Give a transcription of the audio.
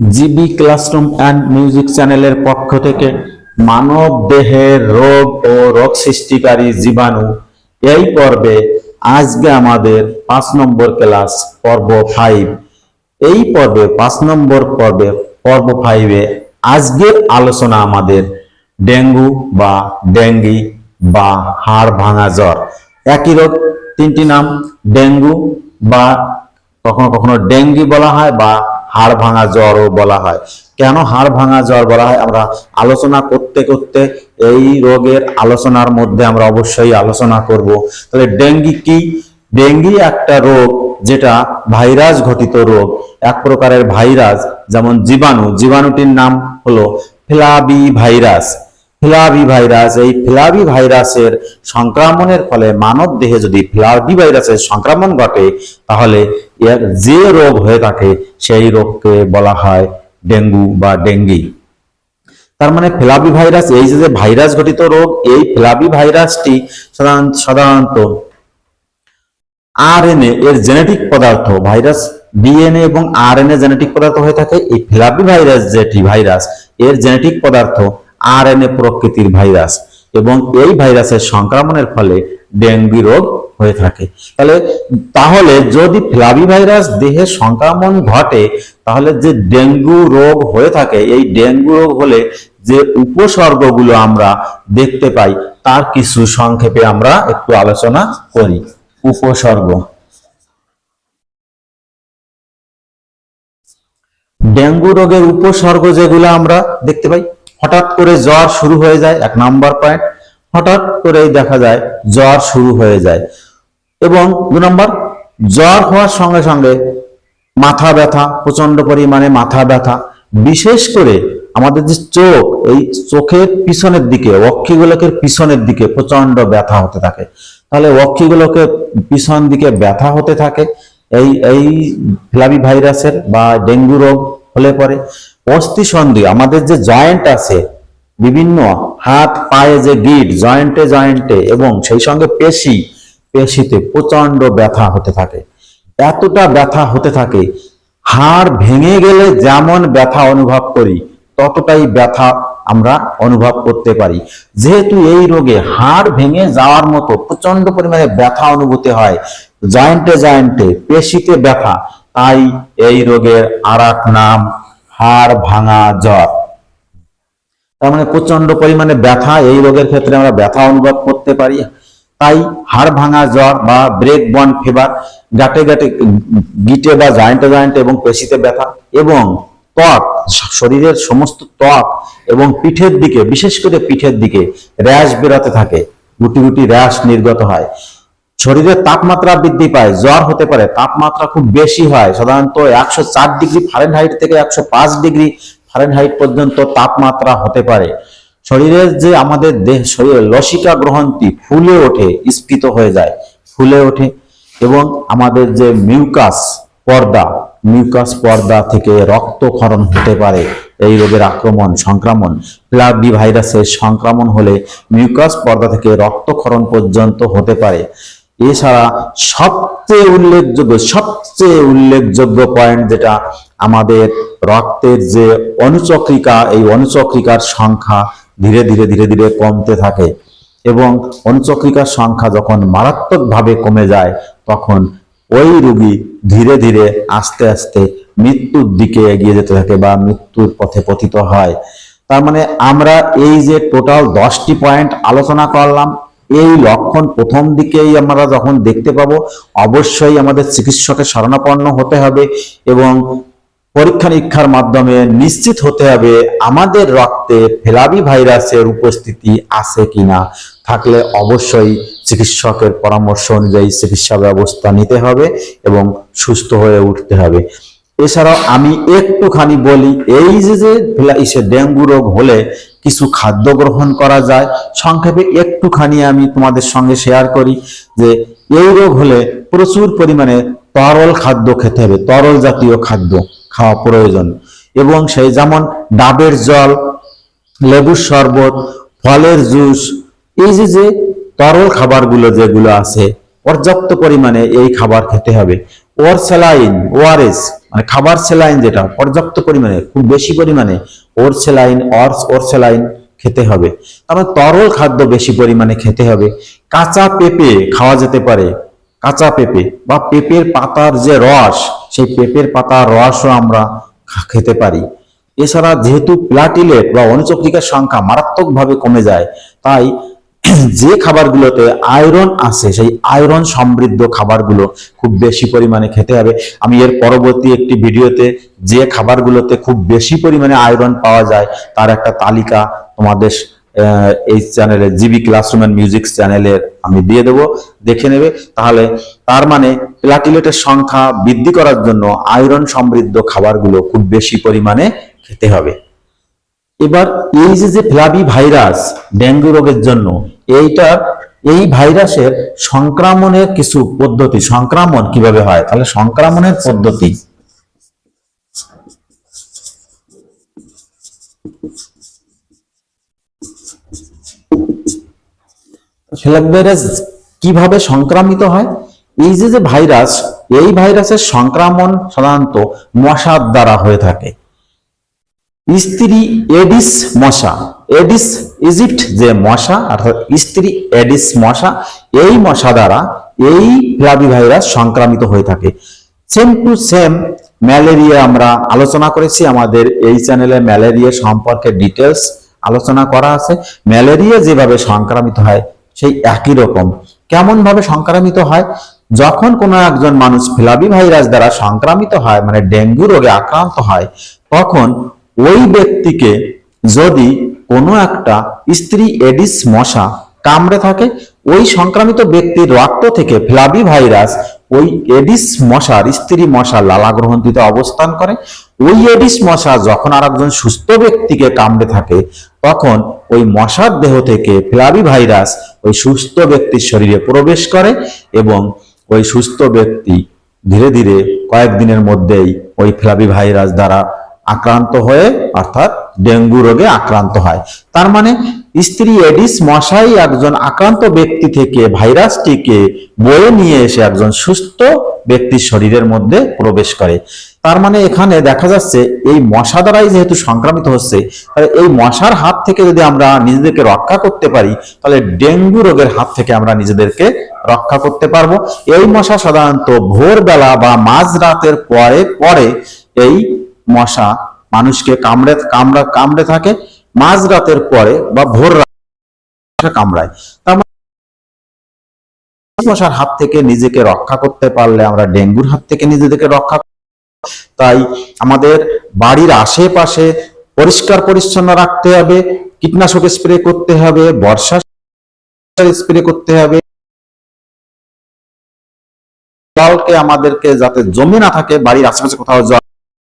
GB classroom and music চ্যানেলের পক্ষ থেকে মানব দেহের রোগ ও রোগ সৃষ্টিকারী জীবাণু এই পর্বে আজকে আমাদের পাঁচ নম্বর ক্লাস পর্ব ফাইভ এই পর্বে, পাঁচ নম্বর পর্বে, পর্ব ফাইভে আজকের আলোচনা আমাদের ডেঙ্গু বা ডেঙ্গি বা হাড় ভাঙা জ্বর। একই রোগ, তিনটি নাম, ডেঙ্গু বা কখনো কখনো ডেঙ্গি বলা হয় বা হাড় ভাঙা জ্বরও বলা হয়। কেন হাড় ভাঙা জ্বর বলা হয়? আমরা আলোচনা করতে করতে এই রোগের আলোচনার মধ্যে আমরা অবশ্যই আলোচনা করব। তাহলে ডেঙ্গি কি? ডেঙ্গি একটা রোগ যেটা ভাইরাস ঘটিত রোগ। এক প্রকারের ভাইরাস, যেমন জীবাণু। জীবাণুটির নাম হলো ফ্লাবি ভাইরাস ফ্লাভি ভাইরাস, এই ফ্লাভি ভাইরাসের সংক্রমণের ফলে মানব দেহে যদি ফ্লাভি ভাইরাসের সংক্রমণ ঘটে, তাহলে এর যে রোগ হয়ে থাকে, সেই রোগকে বলা হয় ডেঙ্গু বা ডেঙ্গি। তার মানে ফ্লাভি ভাইরাস, এই যে ভাইরাস ঘটিত রোগ, এই ফ্লাভি ভাইরাসটি সাধারণ- সাধারণত আরএনএ এর জেনেটিক পদার্থ, ভাইরাস ডিএনএ এবং আরএনএ জেনেটিক পদার্থ হয়ে থাকে। এই ফ্লাভি ভাইরাস যেটি ভাইরাস, এর জেনেটিক পদার্থ আরএনএ প্রকৃতির ভাইরাস এবং এই ভাইরাসের সংক্রমণের ফলে ডেঙ্গু রোগ হয়ে থাকে। তাহলে তাহলে যদি ফ্লাভি ভাইরাস দেহে সংক্রমণ ঘটে, তাহলে যে ডেঙ্গু রোগ হয়ে থাকে, এই ডেঙ্গু রোগ হলে যে উপসর্গগুলো আমরা দেখতে পাই, তার কিছু সংক্ষেপে আমরা একটু আলোচনা করি। উপসর্গ। ডেঙ্গু রোগের উপসর্গ যেগুলো আমরা দেখতে পাই হঠাৎ করে জ্বর শুরু হয়ে যায়, এক নাম্বার পয়েন্ট হঠাৎ করেই দেখা যায় জ্বর শুরু হয়ে যায়। এবং দু নম্বর, জ্বর হওয়ার সঙ্গে সঙ্গে মাথা ব্যথা প্রচণ্ড পরিমাণে মাথা ব্যথা, বিশেষ করে আমাদের যে চোখ, এই চোখের পিছনের দিকে, অক্ষিগোলকের পিছনের দিকে প্রচণ্ড ব্যথা হতে থাকে। তাহলে অক্ষিগোলকের পিছন দিকে ব্যথা হতে থাকে, এই এই ফ্লাবি ভাইরাসের বা ডেঙ্গু রোগ হলে পরে। অস্থি সন্ধি, আমাদের যে জয়েন্ট আছে, বিভিন্ন হাত, পায়ে যে গিট জয়েন্টে জয়েন্টে এবং সেই সঙ্গে পেশি, পেশিতে প্রচণ্ড ব্যথা হতে থাকে। এতটা ব্যথা হতে থাকে, হাড় ভেঙে গেলে যেমন ব্যথা অনুভব করি, ততটাই ব্যথা আমরা অনুভব করতে পারি। যেহেতু এই রোগে হাড় ভেঙে যাওয়ার মতো প্রচণ্ড পরিমাণে ব্যথা অনুভূতি হয় জয়েন্টে জয়েন্টে পেশিতে ব্যথা, তাই এই রোগের আর নাম হাড় ভাঙা জ্বর। তার মানে প্রচণ্ড পরিমাণে ব্যথা, এই রোগের ক্ষেত্রে আমরা ব্যথা অনুভব করতে পারি। তাই হাড় ভাঙা জ্বর বা ব্রেক বন ফিভার গাটে গাটে গিটে বা জয়েন্টে জয়েন্টে এবং পেশিতে ব্যথা এবং ত্বক, শরীরের সমস্ত ত্বক এবং পিঠের দিকে, বিশেষ করে পিঠের দিকে র্যাশ বেরোতে থাকে। গুটি গুটি র্যাশ নির্গত হয়। শরীরের তাপমাত্রা বৃদ্ধি পায়, জ্বর হতে পারে, তাপমাত্রা খুব বেশি হয়। সাধারণত একশো চার ডিগ্রি ফারেনহাইট থেকে একশো পাঁচ ডিগ্রি ফারেনহাইট পর্যন্ত তাপমাত্রা হতে পারে। শরীরের যে আমাদের দেহ, শরীরের লসিকা গ্রহণটি ফুলে ওঠে, স্ফীত হয়ে যায়, ফুলে ওঠে এবং আমাদের যে মিউকাস পর্দা মিউকাস পর্দা থেকে রক্তক্ষরণ হতে পারে, এই রোগের আক্রমণ, সংক্রমণ, প্লাবি ভাইরাসের সংক্রমণ হলে মিউকাস পর্দা থেকে রক্তক্ষরণ পর্যন্ত হতে পারে। এছাড়া সবচেয়ে উল্লেখযোগ্য সবচেয়ে উল্লেখযোগ্য পয়েন্ট যেটা আমাদের রক্তের যে অনুচক্রিকা, এই অনুচক্রিকার সংখ্যা ধীরে ধীরে ধীরে ধীরে কমতে থাকে এবং অনুচক্রিকার সংখ্যা যখন মারাত্মকভাবে কমে যায়, তখন ওই রোগী ধীরে ধীরে আস্তে আস্তে মৃত্যুর দিকে এগিয়ে যেতে থাকে বা মৃত্যুর পথে পতিত হয়। তার মানে আমরা এই যে টোটাল দশটি পয়েন্ট আলোচনা করলাম এই লক্ষণ প্রথম দিকেই আমরা যখন দেখতে পাবো, অবশ্যই আমাদের চিকিৎসকের শরণাপন্ন হতে হবে এবং পরীক্ষা নিরীক্ষার মাধ্যমে নিশ্চিত হতে হবে আমাদের রক্তে ফেলাবি ভাইরাসের উপস্থিতি আছে কিনা। থাকলে অবশ্যই চিকিৎসকের পরামর্শ অনুযায়ী চিকিৎসা ব্যবস্থা নিতে হবে এবং সুস্থ হয়ে উঠতে হবে। এছাড়াও আমি একটুখানি বলি, এই যে যে ইসে ডেঙ্গু রোগ হলে কিছু খাদ্য গ্রহণ করা যায়। সংক্ষেপে একটুখানি আমি তোমাদের সঙ্গে শেয়ার করি যে এই রোগ হলে প্রচুর পরিমাণে তরল খাদ্য খেতে হবে, তরল জাতীয় খাদ্য খাওয়া প্রয়োজন। এবং সেই যেমন ডাবের জল, লেবুর শরবত, ফলের জুস, এই যে যে তরল খাবারগুলো যেগুলো আছে পর্যাপ্ত পরিমাণে এই খাবার খেতে হবে। ওর স্যালাইন ওআরএস মানে খাবার স্যালাইন যেটা, পর্যাপ্ত পরিমাণে, খুব বেশি পরিমাণে ওর স্যালাইন অর্স ওর স্যালাইন খেতে হবে। তারপর তরল খাদ্য বেশি পরিমাণে খেতে হবে। কাঁচা পেঁপে খাওয়া যেতে পারে, কাঁচা পেঁপে বা পেঁপের পাতার যে রস, সেই পেঁপের পাতার রসও আমরা খেতে পারি। এছাড়া যেহেতু প্লাটিলেট বা অনুচক্রিকার সংখ্যা মারাত্মকভাবে কমে যায়, তাই যে খাবারগুলোতে আয়রন আছে, সেই আয়রন সমৃদ্ধ খাবারগুলো খুব বেশি পরিমাণে খেতে হবে। আমি এর পরবর্তী একটি ভিডিওতে যে খাবারগুলোতে খুব বেশি পরিমাণে আয়রন পাওয়া যায়, তার একটা তালিকা তোমাদের এই চ্যানেলে, জিবি ক্লাসরুম এন্ড মিউজিক চ্যানেলের আমি দিয়ে দেবো, দেখে নেবে। তাহলে তার মানে প্লাটিলেটের সংখ্যা বৃদ্ধি করার জন্য আয়রন সমৃদ্ধ খাবারগুলো খুব বেশি পরিমাণে খেতে হবে। এবার এই যে যে ফ্লাবি ভাইরাস ডেঙ্গু রোগের জন্য, এইটা, এই ভাইরাসের সংক্রমণের কিছু পদ্ধতি, সংক্রমণ কীভাবে হয়? তাহলে সংক্রমণের পদ্ধতি। ভাইরাস কীভাবে সংক্রামিত হয়? এই যে যে ভাইরাস, এই ভাইরাসের সংক্রমণ সাধারণত মশার দ্বারা হয়ে থাকে। স্ত্রী এডিস মশা। এডিস ইজিপ্ট যে মশা, অর্থাৎ স্ত্রী এডিস মশা, এই মশা দ্বারা এই ফ্লাবি ভাইরাস সংক্রামিত হয়ে থাকে। সেম টু সেম ম্যালেরিয়া আমরা আলোচনা করেছি, আমাদের এই চ্যানেলে ম্যালেরিয়া সম্পর্কে ডিটেলস আলোচনা করা আছে। ম্যালেরিয়া যেভাবে সংক্রামিত হয়, সেই একই রকম। কেমন ভাবে সংক্রামিত হয়? যখন কোনো একজন মানুষ ফ্লাবি ভাইরাস দ্বারা সংক্রামিত হয় মানে ডেঙ্গু রোগে আক্রান্ত হয়, তখন ওই ব্যক্তিকে যদি কোনো একটা স্ত্রী এডিস মশা কামড়ে থাকে, ওই সংক্রামিত ব্যক্তির রক্ত থেকে ফ্লাবি ভাইরাস ওই এডিস মশার স্ত্রী মশা লালা গ্রহণটিতে অবস্থান করে। ওই এডিস মশা যখন আর একজন সুস্থ ব্যক্তিকে কামড়ে থাকে, তখন ওই মশার দেহ থেকে ফ্লাবি ভাইরাস ওই সুস্থ ব্যক্তির শরীরে প্রবেশ করে এবং ওই সুস্থ ব্যক্তি ধীরে ধীরে কয়েকদিনের মধ্যেই ওই ফ্লাবি ভাইরাস দ্বারা আক্রান্ত হয়ে, অর্থাৎ ডেঙ্গু রোগে আক্রান্ত হয়। তার মানে স্ত্রী এডিস মশাই একজন আক্রান্ত ব্যক্তি থেকে ভাইরাসটিকে বয়ে নিয়ে এসে একজন সুস্থ ব্যক্তির শরীরের মধ্যে প্রবেশ করে। তার মানে এখানে দেখা যাচ্ছে এই মশা দ্বারাই যেহেতু সংক্রামিত হচ্ছে, তাহলে এই মশার হাত থেকে যদি আমরা নিজেদেরকে রক্ষা করতে পারি, তাহলে ডেঙ্গু রোগের হাত থেকে আমরা নিজেদেরকে রক্ষা করতে পারব। এই মশা সাধারণত ভোরবেলা বা মাঝরাতের পরে পরে এই মশা মানুষকে কামড়ে, কামড়া, কামড়ে থাকে মাঝ রাতের পরে বা ভোর রাতে কামড়ায়। তার মানে মশার হাত থেকে নিজেকে রক্ষা করতে পারলে, আমরা ডেঙ্গুর হাত থেকে নিজেদেরকে রক্ষা তাই আমাদের বাড়ির আশেপাশে পরিষ্কার পরিচ্ছন্ন রাখতে হবে, কীটনাশক স্প্রে করতে হবে, বর্ষা স্প্রে করতে হবে। জলকে আমাদেরকে যাতে জমে না থাকে, বাড়ির আশেপাশে কোথাও জল